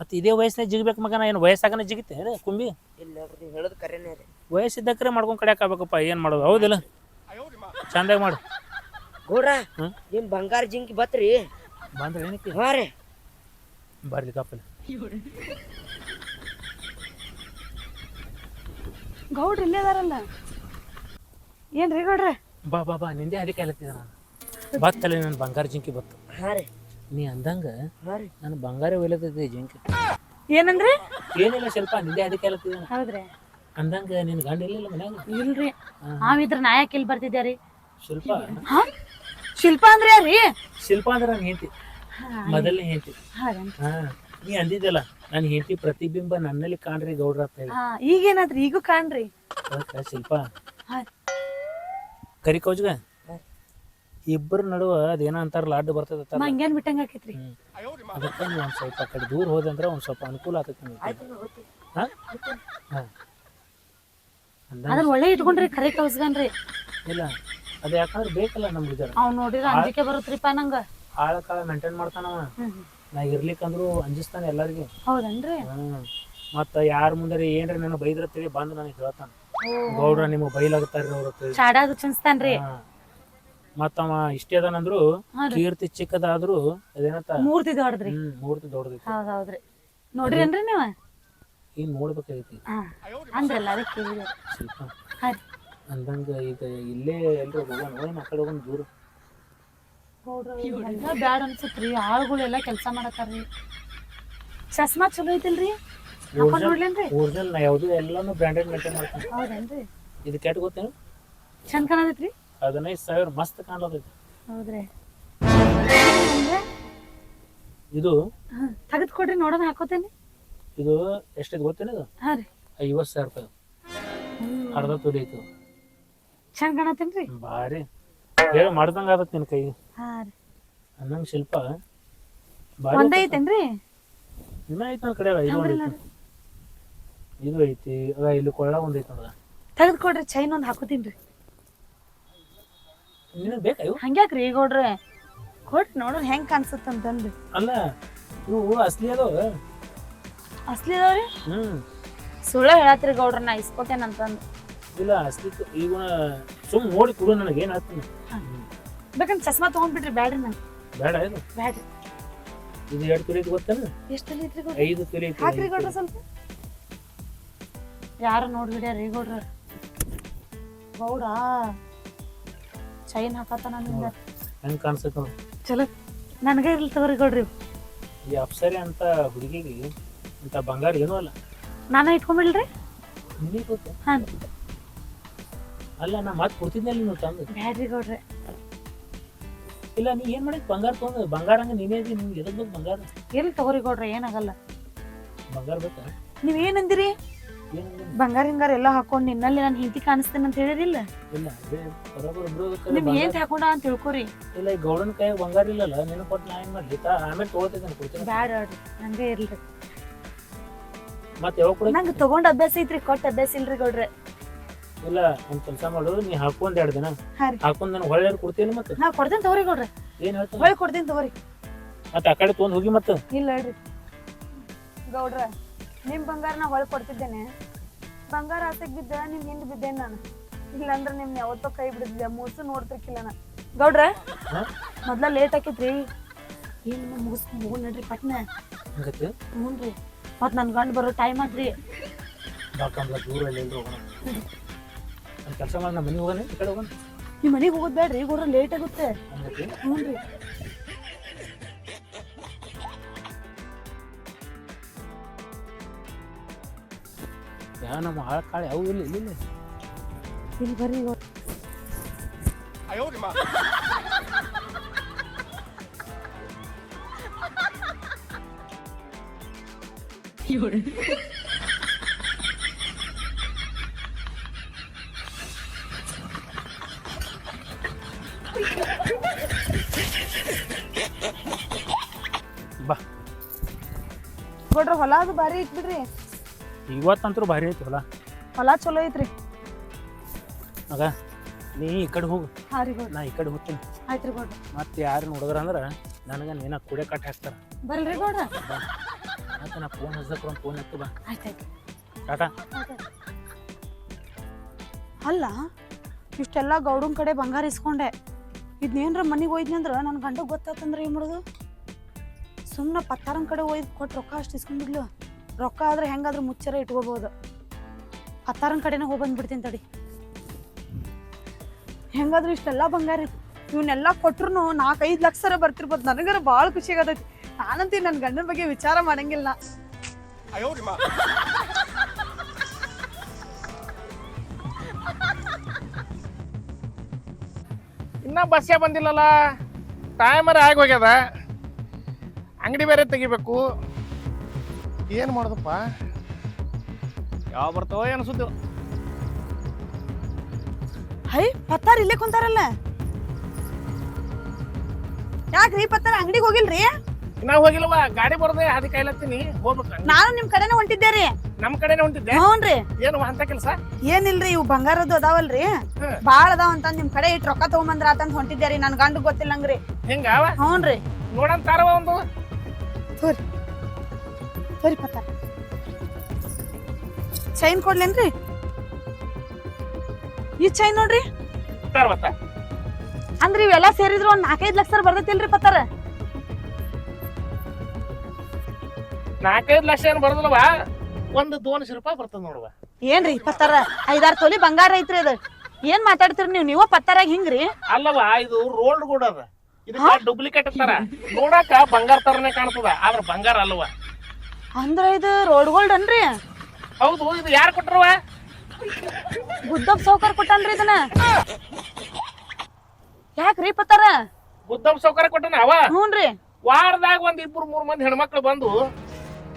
ಮತ್ತೆ ಇದೇ ವಯಸ್ಸಿನಾಗ ಜಿಗ್ಬೇಕು ಮಗನ? ಏನು ವಯಸ್ಸಾಗನ ಜಿಗಿತೆ ಹೇಳಿ ಕುಂಬಿ? ಇಲ್ಲ ನೀವು ಹೇಳೋದು ಕರೆನೇ ರೀ ವಯಸ್ಸಿದ್ದಕ್ಕರೆ ಮಾಡ್ಕೊಂಡು ಕಡಿಯಾಕ ಆಗ್ಬೇಕಪ್ಪ ಏನು ಮಾಡೋದು? ಹೌದಿಲ್ಲ? ಚಂದಾಗಿ ಮಾಡು. ಗೌಡ್ರ ಹ್ಮ್? ನಿಮ್ ಬಂಗಾರ ಜಿಂಕಿ ಬತ್ರಿ. ಬಂದ್ರೆ ಏನಕ್ಕೆ? ಹಾ ರೀ. ಬರ್ಲಿ ಕಾಪಲ್ಲಿ ಗೌಡ್ರು ಇಲ್ಲೇ ಅದಾರಲ್ಲ ಏನ್ರಿ ಗೌಡ್ರೆ? ಬಾ ಬಾ ಬಾ ನಿಂದೆ ಅದಕ್ಕೆ ಹೇಳತ್ತಿದ್ದೆ ನಾನು. ಬತ್ತಲ್ಲ ನನ್ನ ಬಂಗಾರ ಜಿಂಕಿ ಬತ್ತು. ಹಾ ರೀ. ನೀ ಅಂದಂಗ ನನ್ ಬಂಗಾರ ಒಲತೈತಿ ಜಿಂಕ. ಏನಂದ್ರೆ? ಏನಿಲ್ಲ ಸ್ವಲ್ಪ ನಿಂದೆ ಅದಕ್ಕೆ ಹೌದ್ರಿ. ಅಂದಂಗ ನಿನ್ ಗಂಡ ಇಲ್ಲ ಮನ್ಯಾಗ? ಇಲ್ರಿ. ನಾವಿದ್ರ ನಾಯಕ್ ಇಲ್ಲಿ ಬರ್ತಿದ್ಯಾರಿ ಶಿಲ್ಪ. ಹಾ? ಶಿಲ್ಪ ಅಂದ್ರೆ ಯಾರಿ ಶಿಲ್ಪ ಅಂದ್ರೆ ನಾನು ಹೆಂಡತಿ. ಮೊದಲನೇ ಹೆಂಡತಿ. ಹಾ ನೀ ಅಂದಿದ್ದಲ್ಲ ನನ್ ಹೆಂಡತಿ ಪ್ರತಿಬಿಂಬ ನನ್ನಲ್ಲಿ ಕಾಣ್ರಿ ಗೌಡ್ರ ಅಂತ ಹೇಳಿ. ಈಗೇನಾದ್ರಿ? ಈಗೂ ಕಾಣ್ರಿ. ಅದಕ್ಕ ಶಿಲ್ಪ. ಕರಿ ಕೌಜ್ಗ ಇಬ್ಬರ ನಡುವ ಅದೇನೋ ಅಂತಾರಲ್ಲ ಲಾಡ್ ಬರ್ತದ ಹಂಗೇನ್ ಬಿಟ್ಟಂಗ ಆಕೈತ್ರಿ. ಅದಕ್ಕೆ ಒಂದು ಸ್ವಲ್ಪ ಕಡೆ ದೂರ ಹೋದಂದ್ರೆ ಒಂದು ಸ್ವಲ್ಪ ಅನುಕೂಲ ಆಗ್ತೈತಿ ನಿಮ್ಗೆ. ಹಾ? ಹಾ. ಅಂದಂಗ ಅದನ್ನ ಒಳ್ಳೆ ಇಟ್ಕೊಂಡ್ರಿ ಕರೆ ಕಳ್ಸ್ಗನ್ರಿ ಇಲ್ಲ ಅದು ಯಾಕಂದ್ರೆ ಬೇಕಲ್ಲ ನಮ್ಗೆ ಇದರ ಅವ್ ನೋಡಿದ್ರ ಅಂಜಿಕೆ ಬರುತ್ರಿಪ್ಪ ನಂಗ. ಆಳ ಕಾಳ ಮೇಂಟೈನ್ ಮಾಡ್ತಾನವ. ನಾ ಇರ್ಲಿಕ್ಕಂದ್ರು ಅಂಜಿಸ್ತಾನೆ ಎಲ್ಲರಿಗೂ. ಹೌದನ್ರಿ? ಹ್ಮ್. ಮತ್ತ ಯಾರ ಮುಂದೆ ಏನ್ರಿ ನನಗೆ ಬೈದ್ರ ತಿಳಿ ಬಂದು ನನಗೆ ಹೇಳ್ತಾನ. ಗೌಡ್ರ ನಿಮಗೆ ಬೈಲಾಗ್ತಾರ್ರಿ ಅವ್ರ. ಚಾಡಾದು ಚನ್ಸ್ತಾನ್ರಿ ಹಾ. ಮತ್ತ ಅವ ಇಷ್ಟೇ ಅದಾನಂದ್ರು ಕೀರ್ತಿ ಚಿಕ್ಕದಾದ್ರು ಅದೇನಂತ? ಮೂರ್ತಿ ದೊಡ್ಡದ್ರಿ. ಹ್ಮ್ ಮೂರ್ತಿ ದೊಡ್ಡದೈತಿ ಹೌದ್ ಹೌದ್ರಿ ನೋಡ್ರೇನ್ರಿ ನೀವ? ಈಗ ನೋಡ್ಬೇಕಾಗೈತಿ. ಹಾ ಅಂದ್ರಲ್ಲ ಅದಕ್ಕೆ ಕೇಳಿದೆ. ಸ್ವಲ್ಪ ಹಾ ರೀ. ಅಂದಂಗ ಈಗ ಇಲ್ಲೇ ಎಲ್ರು ಹೋಗೋಣ ಹೋಗೋಣ ಆ ಕಡೆ ಹೋಗೋಣ ದೂರ. ಎಲ್ಲ ಬ್ಯಾಡ ಅನ್ಸತ್ರಿ ಆಳುಗಳೆಲ್ಲ ಕೆಲಸ ಮಾಡತ್ತಾರ್ರಿ ಚಸ್ಮಾ ಚಲೋ ಐತಿಲ್ರಿ? ಹಾಕೊಂಡ್ ನೋಡ್ಲೇನ್ರಿ? ಒರಿಜಿನಲ್ ನಾ ಯಾವ್ದು ಎಲ್ಲಾನು ಬ್ರ್ಯಾಂಡೆಡ್ ಮೇಂಟೈನ್ ಮಾಡ್ತೀನಿ ಹೌದೇನ್ರಿ? ಇದು ಕೆಟ್ಟ ಗೊತ್ತೇನು? ಚಂದ ಕಾಣತೈತ್ರಿ ಹದಿನೈದು ಸಾವಿರ ಮಸ್ತ್ ಕಾಣ್ಲತೈತಿ ಹೌದ್ರಿ. ಇದು ತೆಗೆದು ಕೊಡ್ರಿ ನೋಡೋಣ ಹಾಕೋತೇನೆ. ಇದು ಎಷ್ಟೈತಿ ಗೊತ್ತೇನೆ ಇದು? ಹಾ ರೀ. ಐವತ್ತು ಸಾವಿರ ರೂಪಾಯಿ. ಅರ್ಧ ತುಡಿ ಐತಿ. ಚಂದ ಕಾಣತೇನ್ರಿ ಭಾರಿ. ಹೇಳಿ ಮಾಡ್ದಂಗ ಆಗತ್ತೆ ನಿನ್ ಕೈ ಹಾ ರೀ. ಅನ್ನಂಗ್ ಶಿಲ್ಪ. ಭಾರಿ ಒಂದೇ ಐತೇನ್ರಿ? ಇನ್ನ ಐತಿ ನನ್ನ ಕಡೆ ಇದು ಒಂದ್ ಐತಿ. ಇದು ಐತಿ ಅದ ಇಲ್ಲಿ ಕೊಳ್ಳ ಒಂದೈತಿ ಐತಿ ನೋಡ ತೆಗೆದು ಕೊಡ್ರಿ ಚೈನ್ ಒಂದ್ ಹಾಕೋತೀನ್ರಿ ನಿನಗ್ ಬೇಕಾ ಇವು ಹಂಗ್ಯಾಕ್ರಿ ಗೌಡ್ರೆ ಕೊಟ್ ನೋಡು ಹೆಂಗ್ ಕಾಣಿಸುತ್ತೆ ಅಂತಂದು ಅಲ್ಲ ಇವು ಅಸ್ಲಿ ಅದಾವ. ಅಸ್ಲಿ ಅದಾವ್ರಿ? ಹ್ಮ್. ಸುಳ್ಳ ಹೇಳತ್ರಿ ಗೌಡ್ರ ನಾ ಇಸ್ಕೊತೇನಂತಂದು ಇಲ್ಲ ಅಸಲಿ ಈಗ ಸುಮ್ ನೋಡಿ ಕೊಡು ನನಗೆ ಏನ್ ಆಗ್ತಾನೆ ಬೇಕಂದ್ರೆ ಚಸ್ಮಾ ತಗೊಂಡ್ಬಿಟ್ರಿ ಬ್ಯಾಡ್ರಿ ನಂಗೆ. ಬೇಡ ಇದು ಬ್ಯಾಡ್ರಿ. ಇದು ಎರಡು ತೊಲೆ ಐತಿ ಗೊತ್ತೇನು? ಎಷ್ಟು ಐತ್ರಿ ಗೌಡ್ರ? ಐದು ತೊಲೆ ಐತಿ ಹಾಕ್ರಿ ಗೌಡ್ರ ಸ್ವಲ್ಪ. ಯಾರು ನೋಡ್ಬಿಡ್ಯಾರಿ ಗೌಡ್ರ? ಗೌಡ. ಚೈನ್ ಹಾಕತ್ತಾನ ನಿಮ್ಗೆ ಹೆಂಗ್ ಕಾಣಿಸ್ತೈತ ಚಲೋ. ನನಗೆ ಇರ್ಲಿ ತಗೋರಿ ಕೊಡ್ರಿ ಈ ಅಪ್ಸರಿ ಅಂತ ಹುಡುಗಿಗೆ ಅಂತ ಬಂಗಾರ ಏನೂ ಅಲ್ಲ. ನಾನು ಇಟ್ಕೊಂಬಿಡ್ರಿ ನಿನಗೆ ಗೊತ್ತು? ಹಾಂ. ಅಲ್ಲ ನಾ ಮಾತು ಕೊಡ್ತಿದ್ನಲ್ಲ ನೀವು ತಂದು. ಬ್ಯಾಡ್ರಿ ಕೊಡ್ರಿ ಇಲ್ಲ ನೀ ಏನ್ ಮಾಡಿದ್? ಬಂಗಾರ ತೊಗೊಂಡು ಬಂಗಾರ ಹಂಗ ನೀನೇ ಇದೀನಿ ನಿಮ್ಗೆ ಎದಕ್ ಬೇಕು ಬಂಗಾರ? ಇರ್ಲಿ ತಗೋರಿ ಕೊಡ್ರಿ ಏನಾಗಲ್ಲ. ಬಂಗಾರ ಬೇಕಾ? ನೀವ್ ಏನಂದಿರಿ ಬಂಗಾರ ಹಿಂಗಾರ ಎಲ್ಲ ಹಾಕೊಂಡ್ ನಿನ್ನಲ್ಲಿ ನಾನು ಹಿಂತಿ ಕಾಣಿಸ್ತೇನೆ ಅಂತ ಹೇಳಿರಿಲ್ಲ? ಇಲ್ಲ ಅದೇ ಬರೋಬ್ಬರ ಇಬ್ರು ಕರೆ ನಿಮ್ ಬಂಗಾರ- ಏನ್ ಹಾಕೊಂಡ ಅಂತ ತಿಳ್ಕೊರಿ. ಇಲ್ಲ ಈ ಗೌಡನ ಕೈ ಬಂಗಾರ ಇಲ್ಲಲ್ಲ ನಿನ್ನ ಕೊಟ್ಟು ನಾ ಏನ್ ಮಾಡ್ಲಿ? ತಾ ಆಮೇಲೆ ತೊಗೊಳ್ತಿದ್ದೇನೆ ಕೊಡ್ತೀನಿ. ಬ್ಯಾಡ ನಂಗೆ ಇರ್ಲಿ. ಮತ್ತೆ ಯಾವಾಗ ಕೊಡ? ನಂಗೆ ತಗೊಂಡ್ ಅಭ್ಯಾಸ ಐತ್ರಿ ಕೊಟ್ಟ ಅಭ್ಯಾಸ ಇಲ್ರಿ ಗೌಡ್ರೆ. ಇಲ್ಲ ಒಂದ್ ಕೆಲಸ ಮಾಡು ನೀ ಹಾಕೊಂಡ್ ಎರಡು ದಿನ. ಹಾ ರೀ. ಹಾಕೊಂಡ್ ನಾನು ಹೊಳ್ಳೆ ಕೊಡ್ತೀನಿ ಮತ್ತೆ? ನಾ ಕೊಡ್ತೇನೆ ತಗೋರಿ ಗೌಡ್ರೆ. ಏನ್ ಹೇಳ್ತೀನಿ? ಹೊಳ್ ಕೊಡ್ತೀನಿ ತಗೋರಿ. ಮತ್ತೆ ಆ ಕಡೆ ತೊಗೊಂಡ್ ಹೋಗಿ ಮತ್ತೆ? ಇಲ್ಲ ಹೇಳ್ರಿ. ಗೌಡ್ರ ನಿಮ್ ಬಂಗಾರ ನಾ ಹೊಳ್ ಕೊಡ್ತಿದ್ದೇನೆ. ಬಂಗಾರ ಆಸೆಗ್ ಬಿದ್ದ ನಿಮ್ ಹಿಂದ್ ಬಿದ್ದೇನೆ ನಾನು. ಇಲ್ಲಾಂದ್ರೆ ನಿಮ್ ಯಾವತ್ತೋ ಕೈ ಬಿಡಿದ್ಲ ಮೂಸು ನೋಡ್ತಿರ್ಕಿಲ್ಲ ನಾ ಗೌಡ್ರ? ಮೊದ್ಲ ಲೇಟ್ ಆಕೈತ್ರಿ ಏನ್ ಮುಗಿಸ್ ಹೋಗ್ ನಡ್ರಿ ಪಟ್ನ? ಹಂಗತ್ತೆ ಹ್ಞೂನ್ರಿ ಮತ್ ನನ್ ಗಂಡ ಬರೋ ಟೈಮ್ ಆದ್ರಿ ಬಾಕಂಬ್ಲ ದೂರ ಎಲ್ಲ ಎಲ್ರು ಹೋಗೋಣ. ಒಂದ್ ಕೆಲಸ ಮಾಡಿ ನಮ್ಮ ಮನೆಗೆ ಹೋಗೋಣ ಈ ಕಡೆ ಹೋಗೋಣ. ನಿಮ್ ಮನೆಗ್ ಹೋಗೋದ್ ಬೇಡ್ರಿ ಗೌಡ್ರ ಲೇಟ್ ಆಗುತ್ತೆ. ಹಂಗತ್ತೆ ಹ್ಞೂನ್ರಿ ನಮ್ಮ ಆಳ ಕಾಳೆ ಅವು ಇಲ್ಲ ಇಲ್ಲ ಇಲ್ಲ. ಬರ್ರಿ. ಬಾ. ಗೌಡ್ರ ಹೊಲ ಅದು ಭಾರಿ ಇಟ್ಬಿಡ್ರಿ. ಬಿಡ್ರಿ ಇವತ್ತಂತೂ ಭಾರಿ ಐತಿ ಹೊಲ ಹೊಲ ಚಲೋ ಐತ್ರಿ. ಮಗ ನೀ ಈ ಕಡೆ ಹೋಗು. ಹಾಂ ರೀ ಗೌಡ್ರ ನಾ ಈ ಕಡೆ ಹೋಗ್ತೀನಿ. ಆಯ್ತ್ರಿ ಗೌಡ್ರ ಮತ್ತೆ ಯಾರು ನೋಡಿದ್ರ ಅಂದ್ರೆ ನನಗೆ ನೀನ ಕುಡೆ ಕಟ್ ಹಾಕ್ತಾರ. ಬರ್ರಿ ಗೌಡ್ರ ಮತ್ತೆ ನಾ ಫೋನ್ ಹಚ್ಚಕ್ರ ಒಂದು ಫೋನ್ ಎತ್ತು ಬಾ. ಆಯ್ತಾಯ್ತು ಟಾಟಾ. ಅಲ್ಲ ಇಷ್ಟೆಲ್ಲ ಗೌಡನ್ ಕಡೆ ಬಂಗಾರ ಇಸ್ಕೊಂಡೆ. ಇದನ್ನೇನ್ರ ಮನೆಗೆ ಅಂದ್ರೆ ನನ್ನ ಗಂಡ ಗೊತ್ತಾತಂದ್ರ ಏನು ಮಾಡೋದು? ಸುಮ್ಮನೆ ಪತ್ತಾರನ ಕಡೆ ಒಯ್ದು ಕೊಟ್ಟು ರೊಕ್ಕ ಅಷ್ಟು ಇಸ್ಕೊಂಡ್ಬಿಡ್ಲು ರೊಕ್ಕ ಆದ್ರೆ ಹೆಂಗಾದ್ರೂ ಮುಚ್ಚರ ಇಟ್ಕೋಬಹುದು ಹತ್ತಾರನ ಕಡೆನೇ ಹೋಗಿ ಬಂದ್ಬಿಡ್ತೀನಿ ತಡಿ. ಹೆಂಗಾದ್ರೂ ಇಷ್ಟೆಲ್ಲ ಬಂಗಾರ ಇವನ್ನೆಲ್ಲ ಕೊಟ್ರು ನಾಲ್ಕೈದು ಲಕ್ಷರ ಬರ್ತಿರ್ಬೋದು. ನನಗರ ಭಾಳ ಖುಷಿ ಆಗತೈತಿ. ನಾನಂತೀನಿ ನನ್ನ ಗಂಡನ ಬಗ್ಗೆ ವಿಚಾರ ಮಾಡಂಗಿಲ್ಲ. ಇನ್ನ ಬಸ್ಸೇ ಬಂದಿಲ್ಲಲ್ಲ. ಟೈಮರ್ ಆಗಿ ಹೋಗ್ಯದ. ಅಂಗಡಿ ಬೇರೆ ತೆಗಿಬೇಕು. ಏನು ಮಾಡೋದಪ್ಪ? ಯಾವ ಬರ್ತಾವ ಏನು ಸುದ್ದಿ. ಹೈ ಪತ್ತಾರ ಇಲ್ಲೇ ಕುಂತಾರಲ್ಲ. ಯಾಕ್ರಿ ಪತ್ತಾರ ಅಂಗಡಿಗೆ ಹೋಗಿಲ್ರಿ? ನಾ ಹೋಗಿಲ್ವ ಗಾಡಿ ಬರದೆ ಅದಕ್ಕೆ ಕೈಲತ್ತೀನಿ ಹೋಗ್ಬೇಕು ನಾನು. ನಿಮ್ ಕಡೆನೇ ಹೊಂಟಿದ್ದೆ ರೀ. ನಮ್ ಕಡೆನೆ ಹೊಂಟಿದ್ದೆ? ಹ್ಞೂನ್ರಿ ಏನು ಅಂತ ಕೆಲಸ? ಏನಿಲ್ರಿ ಇವು ಬಂಗಾರದ್ದು ಅದಾವಲ್ರಿ. ಬಾಳ ಅದಾವ ಅಂತ ನಿಮ್ ಕಡೆ ಇಟ್ ರೊಕ್ಕ ತಗೊಂಬಂದ್ರ ಆತಂತ ಹೊಂಟಿದ್ದೆ ರೀ. ನನ್ ಗಂಡ ಗೊತ್ತಿಲ್ಲಂಗ್ರಿ. ಹಿಂಗ ಅವ? ಹ್ಞೂನ್ರಿ ನೋಡಂತಾರವ ಒಂದು. ಸರಿ ಸರಿ ಪತ್ತ ಚೈನ್ ಕೊಡ್ಲೇನ್ರಿ? ಈ ಚೈನ್ ನೋಡ್ರಿ? ಅಂದ್ರೆ ಅಂದ್ರ ಇವೆಲ್ಲ ಸೇರಿದ್ರು ಒಂದ್ ನಾಲ್ಕೈದ್ ಲಕ್ಷ ಬರ್ತೈತಿಲ್ರಿ ಪತ್ತಾರ ನಾಲ್ಕೈದು ಲಕ್ಷ ಏನು ಬರೋದಿಲ್ಲವ ಒಂದು ದೋನ್ಶ್ ರೂಪಾಯಿ ಬರ್ತದ ನೋಡುವ. ಏನ್ರಿ ಪತ್ತಾರ ಐದಾರು ತೊಲಿ ಬಂಗಾರ ಐತ್ರಿ ಅದ. ಏನ್ ಮಾತಾಡ್ತೀರಿ ನೀವು? ನೀವು ಪತ್ತಾರಾಗ ಹಿಂಗ್ರಿ? ಅಲ್ಲವ ಇದು ರೋಲ್ಡ್ ಗೋಡ್ ಅದ. ಇದಕ್ಕ ಡೂಪ್ಲಿಕೇಟ್ ಅಂತಾರ. ನೋಡಾಕ ಬಂಗಾರ ತರನೇ ಕಾಣ್ತದ. ಆದ್ರ ಬಂಗಾರ ಅಲ್ವ ಅಂದ್ರ ಇದು ರೋಡ್ ಗೋಲ್ಡ್ ಅನ್ರಿ ಹೌದು ಇದು ಯಾರು ಕೊಟ್ರವ? ಗುದ್ದಬ್ ಸೌಕರ್ ಕೊಟ್ಟನ್ರಿ ಇದನ್ನ. ಯಾಕ್ರಿ ಪತ್ತಾರ? ಗುದ್ದಮ್ ಸೌಕರ್ ಕೊಟ್ಟನ ಅವ? ಹ್ಞೂನ್ರಿ ವಾರದಾಗ ಒಂದ್ ಇಬ್ಬರು ಮೂರ್ ಮಂದಿ ಹೆಣ್ಮಕ್ಳು ಬಂದು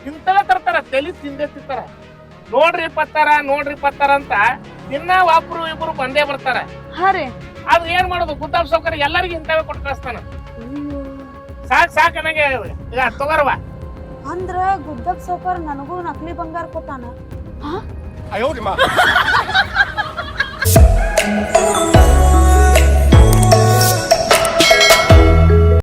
ಇಂತವೇ ತರ್ತಾರ ತಲಿ ತಿಂದೆ ತಿಂತಾರ. ನೋಡ್ರಿ ಪತ್ತಾರ ನೋಡ್ರಿ ಪತ್ತಾರ ಅಂತ ಇನ್ನ ಒಬ್ರು ಇಬ್ರು ಬಂದೇ ಬರ್ತಾರ. ಹಾ ರೀ. ಆದ್ರೆ ಏನ್ ಮಾಡೋದು ಗುದ್ದಾಮ್ ಸೌಕರ್ ಎಲ್ಲರಿಗೂ ಇಂತವೇ ಕೊಟ್ಟು ಕಳಿಸ್ತಾನ. ಸಾಕ್ ಸಾಕ್ ನನಗೆ ಈಗ ತಗೋರವ. ಅಂದ್ರ ಗುದ್ದಬ್ ಸೌಕರ್ ನನಗೂ ನಕಲಿ ಬಂಗಾರ ಕೊಟ್ಟಾನ? ಹಾ? (laughs)